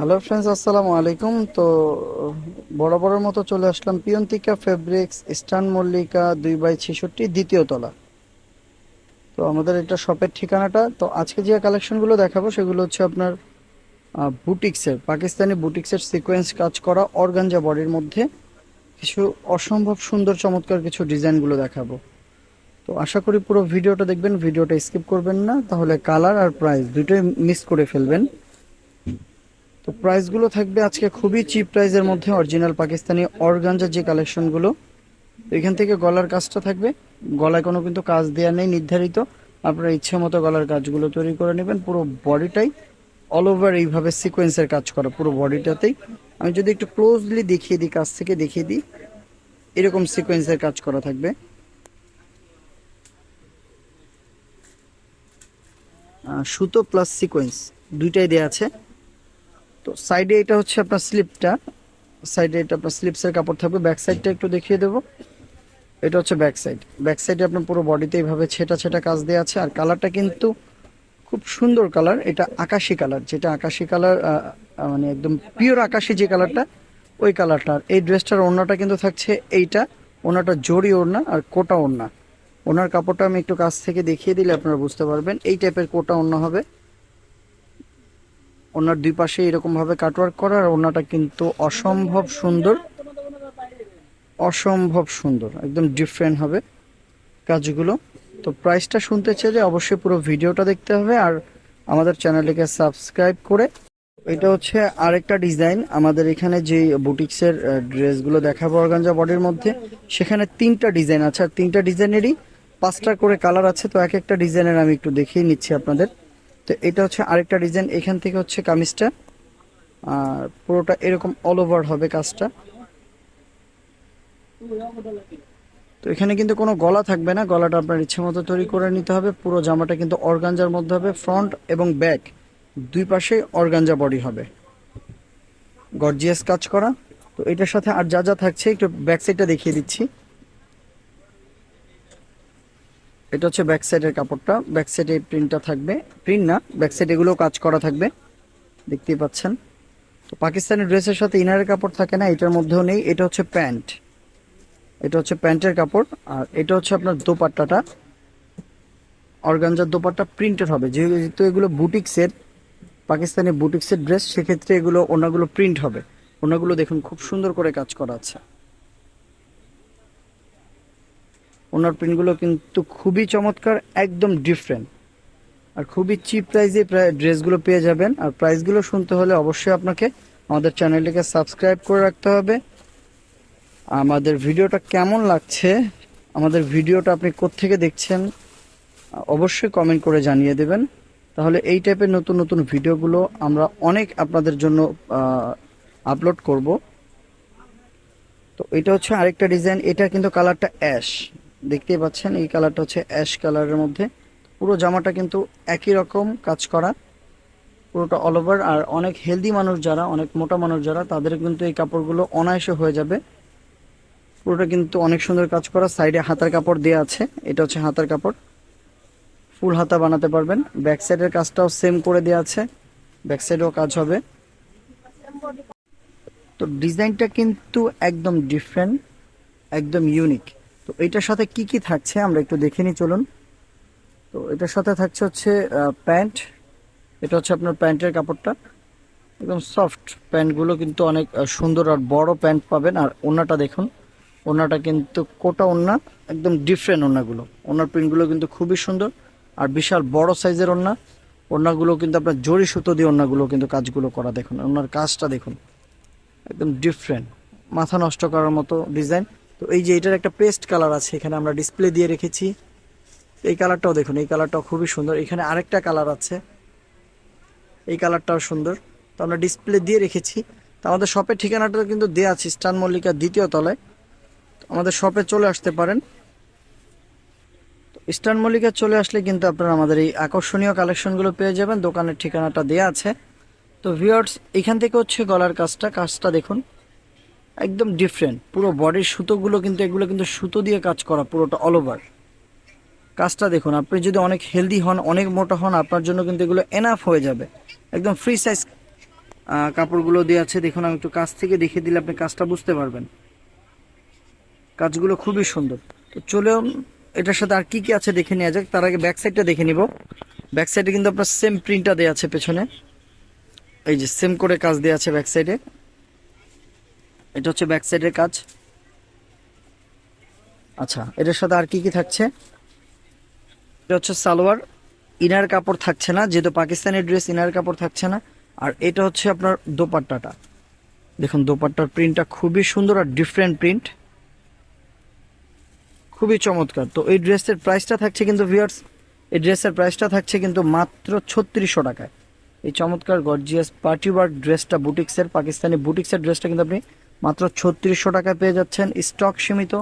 Hello friends আসসালামু আলাইকুম। তো, বরাবরের মতো চলে আসলাম পিয়ন্তিকা ফেব্রিক্স ইস্টার্ন মল্লিকা দুই বাই ছেষট্টি, দ্বিতীয় তলা। তো, আমাদের এটা শপের ঠিকানাটা। তো, আজকে যে কালেকশনগুলো দেখাবো, সেগুলো হচ্ছে আপনার বুটিক্সের পাকিস্তানি বুটিক্সের সিকোয়েন্স কাজ করা অর্গানজা বডির মধ্যে কিছু অসম্ভব সুন্দর চমৎকার কিছু ডিজাইনগুলো দেখাবো। তো, আশা করি পুরো ভিডিওটা দেখবেন, ভিডিওটা স্কিপ করবেন না। তাহলে কালার আর প্রাইস দুটোই মিস করে ফেলবেন। প্রাইসগুলো থাকবে আজকে খুবই চিপ প্রাইসের মধ্যে অরিজিনাল পাকিস্তানি অর্গানজার যে কালেকশনগুলো এখান থেকে গলার কাজটা থাকবে। গলায় কোনো কিন্তু কাজ দেওয়া নেই, নির্ধারিত। আপনারা ইচ্ছে মতো গলার কাজগুলো তৈরি করে নেবেন। পুরো বডিটাই অল ওভার এইভাবে সিকোয়েন্সের কাজ করা, পুরো বডিটাতেই আমি যদি একটু ক্লোজলি দেখিয়ে দিই, কাছ থেকে দেখিয়ে দিই, এরকম সিকোয়েন্সের কাজ করা থাকবে। সুতো প্লাস সিকোয়েন্স দুইটাই দেওয়া আছে। তো সাইডে এটা হচ্ছে আপনার স্লিপটা। সাইডে এটা আপনার স্লিপসের কাপড় থাকবে। ব্যাক সাইডটা একটু দেখিয়ে দেবো। এটা হচ্ছে ব্যাক সাইড। ব্যাক সাইডে আপনার পুরো বডিতে এইভাবে ছেটা ছেটা কাজ দেওয়া আছে। আর কালারটা কিন্তু খুব সুন্দর কালার। এটা আকাশি কালার। যেটা আকাশি কালার মানে একদম পিওর আকাশি যে কালারটা, ওই কালারটা। আর এই ড্রেসটার ওড়নাটা কিন্তু থাকছে এইটা। ওনাটা জড়ি ওড়না আর কোটা ওড়না। ওনার কাপড়টা আমি একটু কাছ থেকে দেখিয়ে দিলে আপনারা বুঝতে পারবেন। এই টাইপের কোটা ওড়না হবে। ওনার দুই পাশে এরকম ভাবে কাটওয়ার্ক করা আর ওনাটা কিন্তু অসম্ভব সুন্দর। অসম্ভব সুন্দর, একদম ডিফারেন্ট হবে কাজগুলো। তো প্রাইসটা শুনতে চাইলে অবশ্যই পুরো ভিডিওটা দেখতে হবে আর আমাদের চ্যানেলটিকে সাবস্ক্রাইব করে। এটা হচ্ছে আরেকটা ডিজাইন আমাদের এখানে যে বুটিক্সের ড্রেসগুলো দেখাবো অর্গানজা বডির মধ্যে, সেখানে তিনটা ডিজাইন আছে। আর তিনটা ডিজাইনেরই পাঁচটা করে কালার আছে, তো এক একটা ডিজাইনের আমি একটু দেখিয়ে নিচ্ছি আপনাদের। তো এটা হচ্ছে আরেকটা ডিজাইন এখান থেকে হচ্ছে কামিজটা, আর পুরোটা এরকম অল ওভার হবে কাজটা। তো এখানে কিন্তু কোনো গলা থাকবে না, গলাটা আপনার ইচ্ছে মতো তৈরি করে নিতে হবে। পুরো জামাটা কিন্তু অর্গানজার মধ্যে হবে ফ্রন্ট এবং ব্যাক দুই পাশে অর্গানজা বডি হবে। গর্জিয়াস কাজ করা। তো এটার সাথে আর যা যা থাকছে, একটু ব্যাক সাইডটা দেখিয়ে দিচ্ছি। এটা হচ্ছে ব্যাক সাইডের কাপড়টা। ব্যাক সাইডে প্রিন্টটা থাকবে। প্রিন্ট না ব্যাক সাইড এগুলো কাজ করা থাকবে। দেখতেই পাচ্ছেন। তো পাকিস্তানি ড্রেসের সাথে ইনারের কাপড় থাকে না, এটার মধ্যেও নেই। এটা হচ্ছে প্যান্ট। এটা হচ্ছে প্যান্টের কাপড়। আর এটা হচ্ছে আপনার দোপাট্টাটা। অর্গানজার দোপাট্টা প্রিন্টেড হবে। যেহেতু এগুলো বুটিক্সের পাকিস্তানি বুটিক্সের ড্রেস সেক্ষেত্রে এগুলো ওনাগুলো প্রিন্ট হবে। ওনাগুলো দেখুন, খুব সুন্দর করে কাজ করা আছে। ওনার প্রিন্টগুলো কিন্তু খুবই চমৎকার, একদম ডিফারেন্ট আর খুবই চিপ প্রাইসে প্রায় ড্রেসগুলো পেয়ে যাবেন। আর প্রাইসগুলো শুনতে হলে অবশ্যই আপনাকে আমাদের চ্যানেলটিকে সাবস্ক্রাইব করে রাখতে হবে। আমাদের ভিডিওটা কেমন লাগছে? আমাদের ভিডিওটা আপনি কোত্থেকে দেখছেন? অবশ্যই কমেন্ট করে জানিয়ে দেবেন। তাহলে এই টাইপের নতুন নতুন ভিডিওগুলো আমরা অনেক আপনাদের জন্য আপলোড করব। তো এটা হচ্ছে আরেকটা ডিজাইন এটা কিন্তু কালারটা অ্যাশ দেখতেই পাচ্ছেন, এই কালারটা হচ্ছে অ্যাশ কালারের মধ্যে। পুরো জামাটা কিন্তু একই রকম কাজ করা, পুরোটা অল ওভার আর অনেক হেলদি মানুষ যারা, অনেক মোটা মানুষ যারা, তাদের কিন্তু এই কাপড়গুলো অনায়াসে হয়ে যাবে। পুরোটা কিন্তু অনেক সুন্দর কাজ করা সাইডে হাতার কাপড় দেওয়া আছে, এটা হচ্ছে হাতার কাপড়। ফুল হাতা বানাতে পারবেন। ব্যাক সাইডের কাজটাও সেম করে দেওয়া আছে ব্যাক সাইডেও কাজ হবে। তো ডিজাইনটা কিন্তু একদম ডিফারেন্ট একদম ইউনিক তো এটার সাথে কি কি থাকছে আমরা একটু দেখে নিই, চলুন। তো এটার সাথে থাকছে হচ্ছে প্যান্ট। এটা হচ্ছে আপনার প্যান্টের কাপড়টা। একদম সফট প্যান্টগুলো কিন্তু অনেক সুন্দর আর বড় প্যান্ট পাবেন। আর ওনাটা দেখুন ওনাটা কিন্তু কোটা ওনা একদম ডিফারেন্ট ওনাগুলো ওনার প্রিন্টগুলো কিন্তু খুবই সুন্দর আর বিশাল বড় সাইজের ওনা ওনাগুলো কিন্তু আপনার জরি সুতো দিয়ে ওনাগুলো কিন্তু কাজগুলো করা দেখুন। ওনার কাজটা দেখুন, একদম ডিফারেন্ট, মাথা নষ্ট করার মতো ডিজাইন। তো এই যে এটার একটা পেস্ট কালার আছে, এখানে আমরা ডিসপ্লে দিয়ে রেখেছি। এই কালারটাও দেখুন, এই কালারটাও খুবই সুন্দর। এখানে আরেকটা কালার আছে, এই কালারটাও সুন্দর। তো আমরা ডিসপ্লে দিয়ে রেখেছি। তো আমাদের শপের ঠিকানাটা কিন্তু দেওয়া আছে স্টান মল্লিকার দ্বিতীয় তলায়। আমাদের শপে চলে আসতে পারেন। স্টান মল্লিকা চলে আসলে কিন্তু আপনারা আমাদের এই আকর্ষণীয় কালেকশনগুলো পেয়ে যাবেন। দোকানের ঠিকানাটা দেওয়া আছে। তো ভিউয়ার্স এখান থেকে হচ্ছে গলার কাজটা। কাজটা দেখুন। একদম ডিফারেন্ট পুরো বডির সুতোগুলো কিন্তু, এগুলো কিন্তু সুতো দিয়ে কাজ করা, পুরোটা অল ওভার কাজটা দেখুন, আপনি যদি অনেক হেলদি হন, অনেক মোটা হন, আপনার জন্য কিন্তু এগুলো এনাফ হয়ে যাবে। একদম ফ্রি সাইজ কাপড়গুলো দেওয়া আছে। দেখুন, আমি একটু কাছ থেকে দেখিয়ে দিলে আপনি কাজটা বুঝতে পারবেন। কাজগুলো খুবই সুন্দর। তো চলেও এটার সাথে আর কি কি আছে দেখে নেওয়া যাক। তার আগে ব্যাক সাইডটা দেখে নিব। ব্যাক সাইডে কিন্তু আপনার সেম প্রিন্টটা দেওয়া আছে পেছনে। এই যে সেম করে কাজ দেওয়া আছে ব্যাক সাইডে এটা হচ্ছে ব্যাক সাইডের কাজ। আচ্ছা এটার সাথে আর কি কি থাকছে? এটা হচ্ছে সালোয়ার। ইনার কাপড় থাকছে না, যেহেতু পাকিস্তানি ড্রেস ইনার কাপড় থাকছে না। আর এটা হচ্ছে আপনার দোপাট্টাটা। দেখুন, দোপাট্টার প্রিন্টটা খুবই সুন্দর আর ডিফারেন্ট প্রিন্ট খুবই চমৎকার। তো এই ড্রেসের প্রাইসটা থাকছে কিন্তু ভিউয়ার্স এই ড্রেসের প্রাইসটা থাকছে কিন্তু মাত্র ছত্রিশশো টাকায়। এই চমৎকার গর্জিয়াস পার্টি ওয়ার্ক ড্রেসটা বুটিক্সের পাকিস্তানি বুটিক্সের ড্রেসটা কিন্তু আপনি মাত্র ছত্রিশশো টাকায় পেয়ে যাচ্ছেন স্টক সীমিত।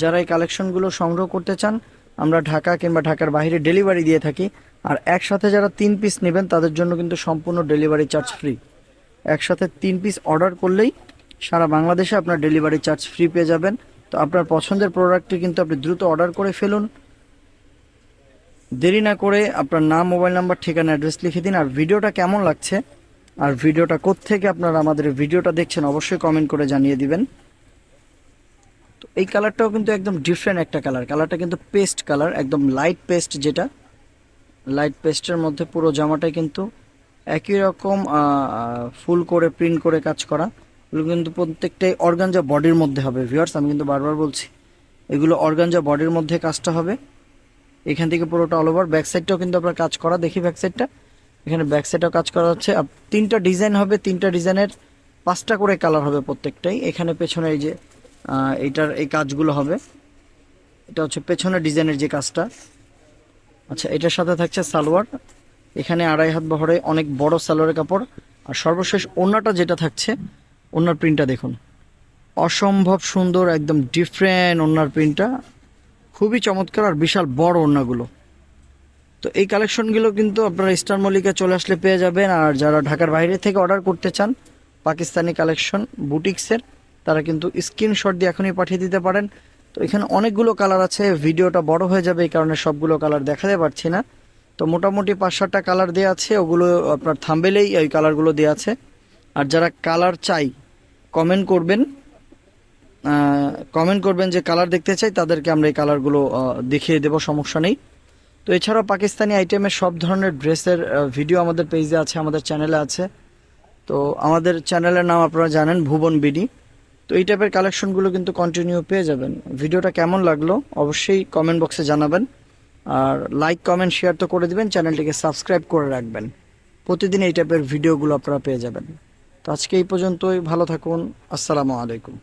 যারা এই কালেকশনগুলো সংগ্রহ করতে চান, আমরা ঢাকা কিংবা ঢাকার বাইরে ডেলিভারি দিয়ে থাকি। আর একসাথে যারা তিন পিস নেবেন, তাদের জন্য কিন্তু সম্পূর্ণ ডেলিভারি চার্জ ফ্রি। একসাথে তিন পিস অর্ডার করলেই সারা বাংলাদেশে আপনার ডেলিভারি চার্জ ফ্রি পেয়ে যাবেন। তো আপনার পছন্দের প্রোডাক্টটি কিন্তু আপনি দ্রুত অর্ডার করে ফেলুন। দেরি না করে আপনার নাম, মোবাইল নাম্বার, ঠিকানা, অ্যাড্রেস লিখে দিন। আর ভিডিওটা কেমন লাগছে আর ভিডিওটা কোত্থেকে আপনারা আমাদের ভিডিওটা দেখছেন অবশ্যই কমেন্ট করে জানিয়ে দিবেন। তো এই কালারটাও কিন্তু একদম ডিফারেন্ট একটা কালার কালারটা কিন্তু পেস্ট কালার একদম লাইট পেস্ট যেটা। লাইট পেস্টের মধ্যে পুরো জামাটাই কিন্তু একই রকম ফুল করে প্রিন্ট করে কাজ করা। এগুলো কিন্তু প্রত্যেকটাই অর্গানজা বডির মধ্যে হবে। ভিউয়ার্স আমি কিন্তু বারবার বলছি, এগুলো অর্গানজা বডির মধ্যে কাজটা হবে। এখান থেকে পুরোটা অল ওভার ব্যাক সাইডটাও কিন্তু আপনার কাজ করা। দেখি ব্যাক সাইডটা এখানে ব্যাক কাজ করা হচ্ছে। আর তিনটা ডিজাইন হবে, তিনটা ডিজাইনের পাঁচটা করে কালার হবে প্রত্যেকটাই। এখানে পেছনে এই যে এইটার এই কাজগুলো হবে। এটা হচ্ছে পেছনের ডিজাইনের যে কাজটা। আচ্ছা এটার সাথে থাকছে সালোয়ার। এখানে আড়াই হাত বহরে অনেক বড় সালোয়ারের কাপড়। আর সর্বশেষ ওড়নাটা যেটা থাকছে, ওড়নার প্রিন্টটা দেখুন। অসম্ভব সুন্দর, একদম ডিফারেন্ট ওড়নার প্রিন্টটা খুবই চমৎকার আর বিশাল বড় ওড়নাগুলো। তো এই কালেকশনগুলো কিন্তু আপনারা স্টার মল্লিকা চলে আসলে পেয়ে যাবেন। আর যারা ঢাকার বাইরে থেকে অর্ডার করতে চান, পাকিস্তানি কালেকশন, বুটিক্সের, তারা কিন্তু স্ক্রিনশট দিয়ে এখনই পাঠিয়ে দিতে পারেন। তো এখানে অনেকগুলো কালার আছে, ভিডিওটা বড় হয়ে যাবে, এই কারণে সবগুলো কালার দেখাতে পারছি না। তো মোটামুটি পাঁচ সাতটা কালার দেওয়া আছে, ওগুলো আপনার থাম্বেলেই ওই কালারগুলো দেওয়া আছে। আর যারা কালার চাই কমেন্ট করবেন কমেন্ট করবেন যে কালার দেখতে চাই, তাদেরকে আমরা এই কালারগুলো দেখিয়ে দেবো, সমস্যা নেই। তো এছাড়াও পাকিস্তানি আইটেমের সব ধরনের ড্রেসের ভিডিও আমাদের পেজে আছে, আমাদের চ্যানেলে আছে। তো আমাদের চ্যানেলের নাম আপনারা জানেন, ভুবন বিডি। তো এই টাইপের কালেকশনগুলো কিন্তু কন্টিনিউ পেয়ে যাবেন। ভিডিওটা কেমন লাগল অবশ্যই কমেন্ট বক্সে জানাবেন। আর লাইক কমেন্ট শেয়ার তো করে দিবেন চ্যানেলটিকে সাবস্ক্রাইব করে রাখবেন। প্রতিদিন এই টাইপের ভিডিওগুলো আপনারা পেয়ে যাবেন। তো আজকে এই পর্যন্তই, ভালো থাকুন, আসসালামু আলাইকুম।